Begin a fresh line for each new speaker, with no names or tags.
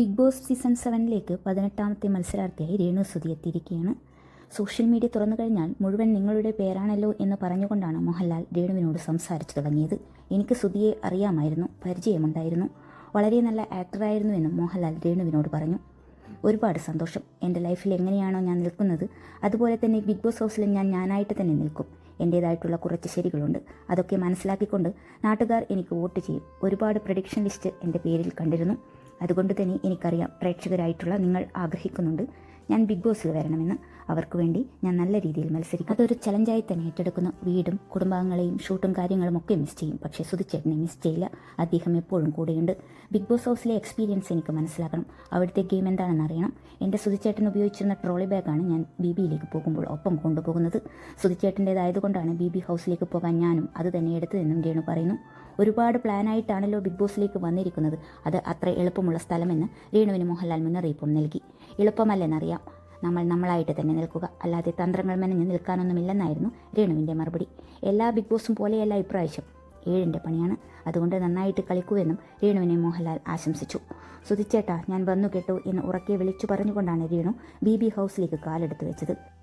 Big boss season സെവനിലേക്ക് പതിനെട്ടാമത്തെ മത്സരാർത്ഥിയായി രേണു സുധി എത്തിയിരിക്കുകയാണ്. Social media തുറന്നു കഴിഞ്ഞാൽ മുഴുവൻ നിങ്ങളുടെ പേരാണല്ലോ എന്ന് പറഞ്ഞുകൊണ്ടാണ് മോഹൻലാൽ രേണുവിനോട് സംസാരിച്ചു തുടങ്ങിയത്. എനിക്ക് സുധിയെ അറിയാമായിരുന്നു പരിചയമുണ്ടായിരുന്നു. വളരെ നല്ല ആക്ടറായിരുന്നു എന്നും മോഹൻലാൽ രേണുവിനോട് പറഞ്ഞു. ഒരുപാട് സന്തോഷം. എന്റെ ലൈഫിൽ എങ്ങനെയാണോ ഞാൻ നിൽക്കുന്നത് അതുപോലെ തന്നെ ബിഗ് ബോസ് ഹൗസിൽ ഞാൻ ഞാനായിട്ട് തന്നെ നിൽക്കും. എന്റേതായിട്ടുള്ള കുറച്ച് ശരികളുണ്ട്. അതൊക്കെ മനസ്സിലാക്കിക്കൊണ്ട് നാട്ടുകാർ എനിക്ക് വോട്ട് ചെയ്യും. ഒരുപാട് പ്രഡിക്ഷൻ ലിസ്റ്റ് എന്റെ പേരിൽ കണ്ടിരുന്നു. അതുകൊണ്ട് തന്നെ എനിക്കറിയാം പ്രേക്ഷകരായിട്ടുള്ള നിങ്ങൾ ആഗ്രഹിക്കുന്നുണ്ട്. ഞാൻ ബിഗ് ബോസിൽ വരണമെന്ന്. അവർക്ക് വേണ്ടി ഞാൻ നല്ല രീതിയിൽ മത്സരിക്കും. അതൊരു ചലഞ്ചായി തന്നെ ഏറ്റെടുക്കുന്നു. വീടും കുടുംബാംഗങ്ങളെയും ഷൂട്ടും കാര്യങ്ങളും ഒക്കെ മിസ് ചെയ്യും. പക്ഷേ സുധിച്ചേട്ടനെ മിസ് ചെയ്യില്ല. അദ്ദേഹം എപ്പോഴും കൂടെയുണ്ട്. ബിഗ് ബോസ് ഹൗസിലെ എക്സ്പീരിയൻസ് എനിക്ക് മനസ്സിലാക്കണം. അവിടുത്തെ ഗെയിം എന്താണെന്ന് അറിയണം. എന്റെ സുധിച്ചേട്ടൻ ഉപയോഗിച്ചിരുന്ന ട്രോളി ബാഗാണ് ഞാൻ ബി ബിയിലേക്ക് പോകുമ്പോൾ ഒപ്പം കൊണ്ടുപോകുന്നത്. സുധിച്ചേട്ടന്റേതായതുകൊണ്ടാണ് ബി ബി ഹൗസിലേക്ക് പോകാൻ ഞാനും അത് തന്നെ എടുത്തതെന്നും രേണു പറയുന്നു. ഒരുപാട് പ്ലാനായിട്ടാണല്ലോ ബിഗ് ബോസിലേക്ക് വന്നിരിക്കുന്നത്. അത് അത്ര എളുപ്പമുള്ള സ്ഥലമെന്ന് രേണുവിന് മോഹൻലാൽ മുന്നറിയിപ്പും നൽകി. എളുപ്പമല്ലെന്നറിയാം. നമ്മൾ നമ്മളായിട്ട് തന്നെ നിൽക്കുക. അല്ലാതെ തന്ത്രങ്ങൾ മെനഞ്ഞ് നിൽക്കാനൊന്നുമില്ലെന്നായിരുന്നു രേണുവിന്റെ മറുപടി. എല്ലാ ബിഗ് ബോസും പോലെയല്ല ഇപ്രാവശ്യം. ഏഴിന്റെ പണിയാണ്. അതുകൊണ്ട് നന്നായിട്ട് കളിക്കൂവെന്നും രേണുവിനെ മോഹൻലാൽ ആശംസിച്ചു. സുധിച്ചേട്ടാ ഞാൻ വന്നു കേട്ടു എന്ന് ഉറക്കെ വിളിച്ചു പറഞ്ഞുകൊണ്ടാണ് രേണു ബി ബി ഹൗസിലേക്ക് കാലെടുത്ത് വെച്ചത്.